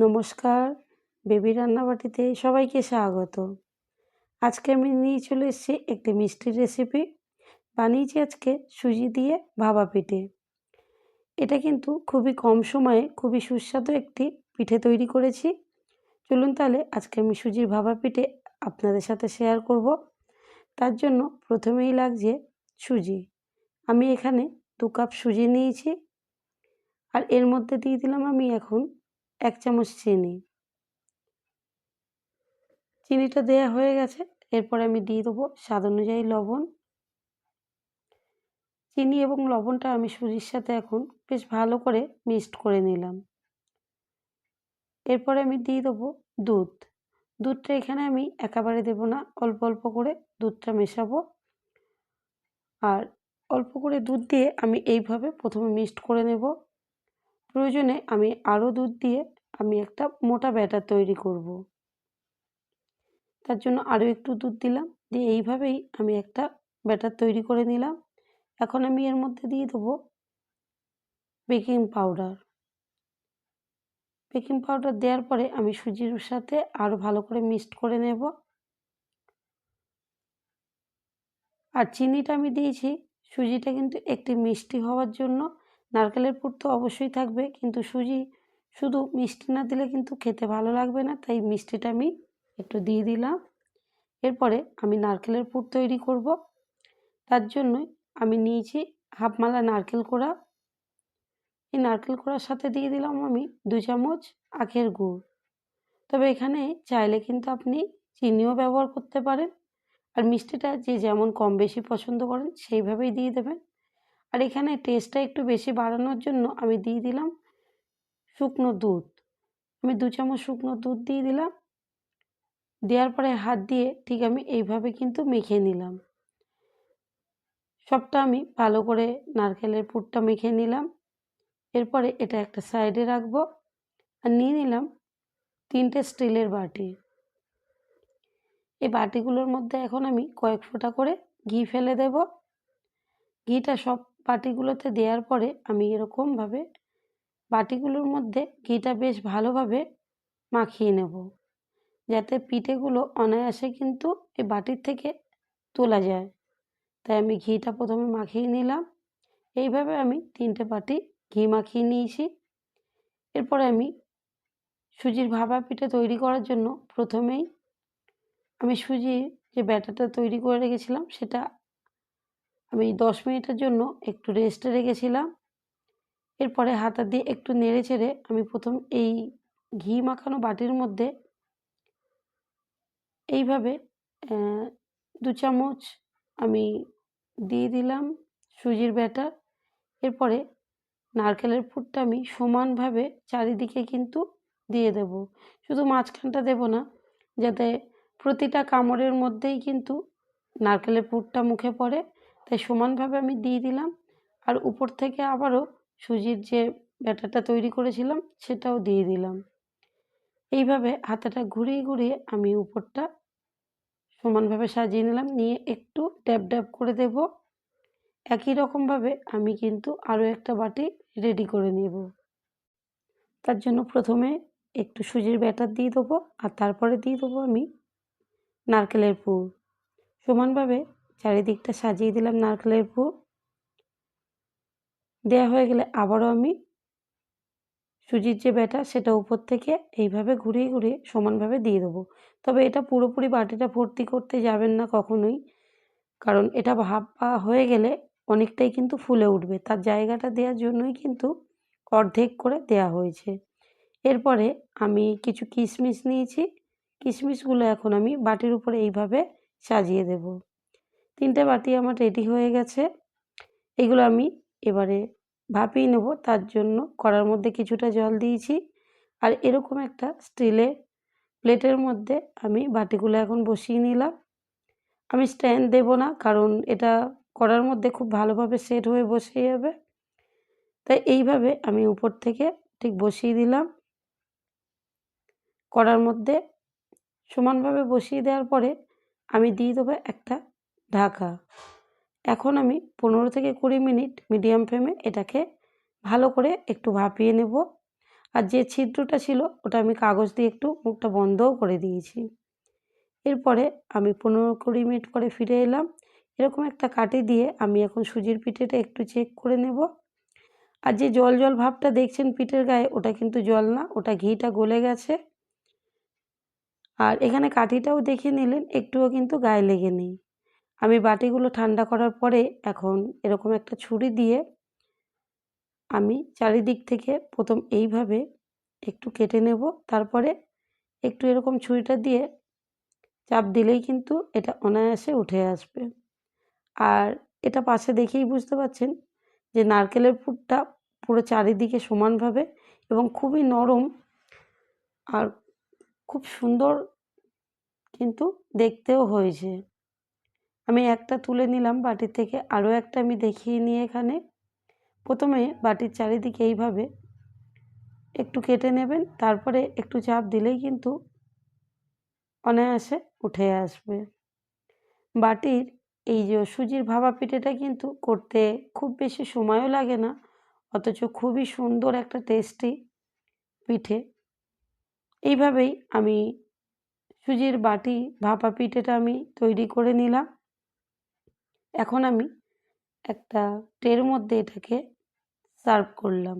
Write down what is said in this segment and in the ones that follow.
নমস্কার, বেবি রান্নাবাটিতে সবাইকে স্বাগত। আজকে আমি নিয়ে চলে এসেছি একটি মিষ্টির রেসিপি বানিয়েছি আজকে সুজি দিয়ে ভাবা পিঠে। এটা কিন্তু খুবই কম সময়ে খুবই সুস্বাদু একটি পিঠে তৈরি করেছি। চলুন তাহলে আজকে আমি সুজির ভাবা পিঠে আপনাদের সাথে শেয়ার করব। তার জন্য প্রথমেই লাগছে সুজি। আমি এখানে দু কাপ সুজি নিয়েছি। আর এর মধ্যে দিয়ে দিলাম আমি এখন এক চামচ চিনি। চিনিটা দেয়া হয়ে গেছে। এরপরে আমি দিয়ে দেবো স্বাদ অনুযায়ী লবণ। চিনি এবং লবণটা আমি সুজির সাথে এখন বেশ ভালো করে মিক্সড করে নিলাম। এরপরে আমি দিয়ে দেবো দুধ। দুধটা এখানে আমি একেবারে দেবো না, অল্প অল্প করে দুধটা মেশাবো। আর অল্প করে দুধ দিয়ে আমি এইভাবে প্রথমে মিক্সড করে নেব। প্রয়োজনে আমি আরও দুধ দিয়ে আমি একটা মোটা ব্যাটার তৈরি করব। তার জন্য আরও একটু দুধ দিলাম, দিয়ে এইভাবেই আমি একটা ব্যাটার তৈরি করে নিলাম। এখন আমি এর মধ্যে দিয়ে দেবো বেকিং পাউডার। বেকিং পাউডার দেওয়ার পরে আমি সুজির সাথে আরও ভালো করে মিক্সড করে নেব। আর চিনিটা আমি দিয়েছি, সুজিটা কিন্তু একটি মিষ্টি হওয়ার জন্য নারকেলের পুর তো অবশ্যই থাকবে, কিন্তু সুজি শুধু মিষ্টি না দিলে কিন্তু খেতে ভালো লাগবে না, তাই মিষ্টিটা আমি একটু দিয়ে দিলাম। এরপরে আমি নারকেলের পুর তৈরি করব। তার জন্যই আমি নিয়েছি হাফ মালা নারকেল কোড়া। এই নারকেল কোড়ার সাথে দিয়ে দিলাম আমি দু চামচ আখের গুড়। তবে এখানে চাইলে কিন্তু আপনি চিনিও ব্যবহার করতে পারেন, আর মিষ্টিটা যে যেমন কম বেশি পছন্দ করেন সেইভাবেই দিয়ে দেবেন। আর এখানে টেস্টটা একটু বেশি বাড়ানোর জন্য আমি দিয়ে দিলাম শুকনো দুধ। আমি দু চামচ শুকনো দুধ দিয়ে দিলাম। দেওয়ার পরে হাত দিয়ে ঠিক আমি এইভাবে কিন্তু মেখে নিলাম। সবটা আমি ভালো করে নারকেলের পুরটা মেখে নিলাম। এরপরে এটা একটা সাইডে রাখব আর নিয়ে নিলাম তিনটে স্টিলের বাটি। এই বাটিগুলোর মধ্যে এখন আমি কয়েক ফোঁটা করে ঘি ফেলে দেব। ঘিটা সব বাটিগুলোতে দেওয়ার পরে আমি এরকমভাবে বাটিগুলোর মধ্যে ঘিটা বেশ ভালোভাবে মাখিয়ে নেব। যাতে পিঠেগুলো অনায়াসে কিন্তু এই বাটির থেকে তোলা যায়। তাই আমি ঘিটা প্রথমে মাখিয়ে নিলাম। এইভাবে আমি তিনটে বাটি ঘি মাখিয়ে নিয়েছি। এরপরে আমি সুজির ভাবা পিঠে তৈরি করার জন্য প্রথমেই আমি সুজির যে ব্যাটারটা তৈরি করে রেখেছিলাম সেটা আমি দশ মিনিটের জন্য একটু রেস্টে রেখেছিলাম। এরপরে হাতা দিয়ে একটু নেড়ে চেড়ে আমি প্রথম এই ঘি মাখানো বাটির মধ্যে এইভাবে দু চামচ আমি দিয়ে দিলাম সুজির ব্যাটার। এরপরে নারকেলের পুরটা আমি সমানভাবে চারিদিকে কিন্তু দিয়ে দেব। শুধু মাঝখানটা দেব না, যাতে প্রতিটা কামড়ের মধ্যেই কিন্তু নারকেলের পুরটা মুখে পড়ে। তাই সমানভাবে আমি দিয়ে দিলাম। আর উপর থেকে আবারও সুজির যে ব্যাটারটা তৈরি করেছিলাম, সেটাও দিয়ে দিলাম। এইভাবে হাতাটা ঘুরিয়ে ঘুরিয়ে আমি উপরটা সমানভাবে সাজিয়ে নিলাম। নিয়ে একটু ড্যাব ড্যাব করে দেব। একই রকমভাবে আমি কিন্তু আরও একটা বাটি রেডি করে নেব। তার জন্য প্রথমে একটু সুজির ব্যাটার দিয়ে দেবো। আর তারপরে দিয়ে দেবো আমি নারকেলের পুর। সমানভাবে চারিদিকটা সাজিয়ে দিলাম নারকেলের পুর। দেওয়া হয়ে গেলে আবারও আমি সুজির যে ব্যাটার সেটা উপর থেকে এইভাবে ঘুরিয়ে ঘুরিয়ে সমানভাবে দিয়ে দেবো। তবে এটা পুরোপুরি বাটিটা ভর্তি করতে যাবেন না কখনোই, কারণ এটা ভাপা হয়ে গেলে অনেকটাই কিন্তু ফুলে উঠবে। তার জায়গাটা দেওয়ার জন্যই কিন্তু অর্ধেক করে দেয়া হয়েছে। এরপরে আমি কিছু কিশমিশ নিয়েছি। কিশমিশগুলো এখন আমি বাটির উপরে এইভাবে সাজিয়ে দেব। তিনটে বাটি আমার রেডি হয়ে গেছে। এগুলো আমি এবারে ভাপিয়ে নেব। তার জন্য কড়ার মধ্যে কিছুটা জল দিয়েছি। আর এরকম একটা স্টিলের প্লেটের মধ্যে আমি বাটিগুলো এখন বসিয়ে নিলাম। আমি স্ট্যান্ড দেব না, কারণ এটা কড়ার মধ্যে খুব ভালোভাবে সেট হয়ে বসে যাবে। তাই এইভাবে আমি উপর থেকে ঠিক বসিয়ে দিলাম। কড়ার মধ্যে সমানভাবে বসিয়ে দেওয়ার পরে আমি দিয়ে দেবো একটা ঢাকা। এখন আমি পনেরো থেকে কুড়ি মিনিট মিডিয়াম ফ্লেমে এটাকে ভালো করে একটু ভাপিয়ে নেব। আর যে ছিদ্রটা ছিল, ওটা আমি কাগজ দিয়ে একটু মুখটা বন্ধও করে দিয়েছি। এরপরে আমি পনেরো কুড়ি মিনিট পরে ফিরে এলাম। এরকম একটা কাঠি দিয়ে আমি এখন সুজির পিঠেটা একটু চেক করে নেব। আর যে জল জল ভাবটা দেখছেন পিঠের গায়ে, ওটা কিন্তু জল না, ওটা ঘিটা গলে গেছে। আর এখানে কাঠিটাও দেখে নিলেন, একটুও কিন্তু গায়ে লেগে নেই। আমি বাটিগুলো ঠান্ডা করার পরে এখন এরকম একটা ছুরি দিয়ে আমি চারিদিক থেকে প্রথম এইভাবে একটু কেটে নেব। তারপরে একটু এরকম ছুরিটা দিয়ে চাপ দিলেই কিন্তু এটা অনায়াসে উঠে আসবে। আর এটা পাশে দেখেই বুঝতে পারছেন যে নারকেলের পুরটা পুরো চারিদিকে সমানভাবে এবং খুবই নরম আর খুব সুন্দর কিন্তু দেখতেও হয়েছে। আমি একটা তুলে নিলাম বাটি থেকে, আরও একটা আমি দেখিয়ে নিই এখানে। প্রথমে বাটির চারিদিকে এইভাবে একটু কেটে নেবেন, তারপরে একটু চাপ দিলেই কিন্তু অনায়াসে উঠে আসবে। বাটির এই যে সুজির ভাপা পিঠেটা কিন্তু করতে খুব বেশি সময়ও লাগে না, অথচ খুবই সুন্দর একটা টেস্টি পিঠে। এইভাবেই আমি সুজির বাটি ভাপা পিঠেটা আমি তৈরি করে নিলাম। এখন আমি একটা ট্রের মধ্যে এটাকে সার্ভ করলাম।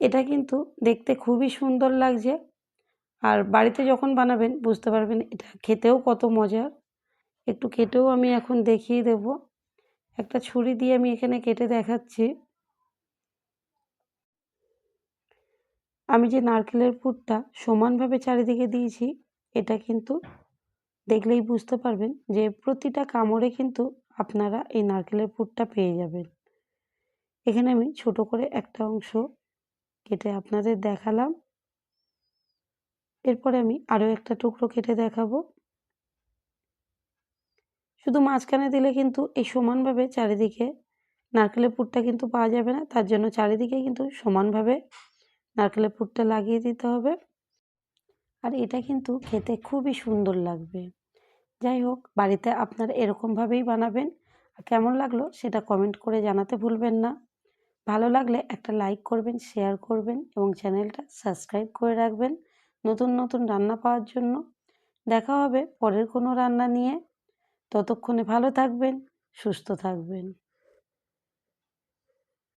এটা কিন্তু দেখতে খুবই সুন্দর লাগছে। আর বাড়িতে যখন বানাবেন বুঝতে পারবেন এটা খেতেও কত মজার। একটু কেটেও আমি এখন দেখিয়ে দেব। একটা ছুরি দিয়ে আমি এখানে কেটে দেখাচ্ছি। আমি যে নারকেলের পুরটা সমানভাবে চারিদিকে দিয়েছি এটা কিন্তু দেখলেই বুঝতে পারবেন যে প্রতিটা কামড়ে কিন্তু আপনারা এই নারকেলের পুরটা পেয়ে যাবেন। এখানে আমি ছোট করে একটা অংশ কেটে আপনাদের দেখালাম। এরপরে আমি আরও একটা টুকরো কেটে দেখাবো। শুধু মাঝখানে দিলে কিন্তু এই সমানভাবে চারিদিকে নারকেলের পুরটা কিন্তু পাওয়া যাবে না, তার জন্য চারিদিকে কিন্তু সমানভাবে নারকেলের পুরটা লাগিয়ে দিতে হবে। আর এটা কিন্তু খেতে খুবই সুন্দর লাগবে। যাই হোক, বাড়িতে আপনারা এরকমভাবেই বানাবেন। কেমন লাগল সেটা কমেন্ট করে জানাতে ভুলবেন না। ভালো লাগলে একটা লাইক করবেন শেয়ার করবেন এবং চ্যানেলটা সাবস্ক্রাইব করে রাখবেন নতুন নতুন রান্না পাওয়ার জন্য। দেখা হবে পরের কোনো রান্না নিয়ে। ততক্ষণে ভালো থাকবেন, সুস্থ থাকবেন।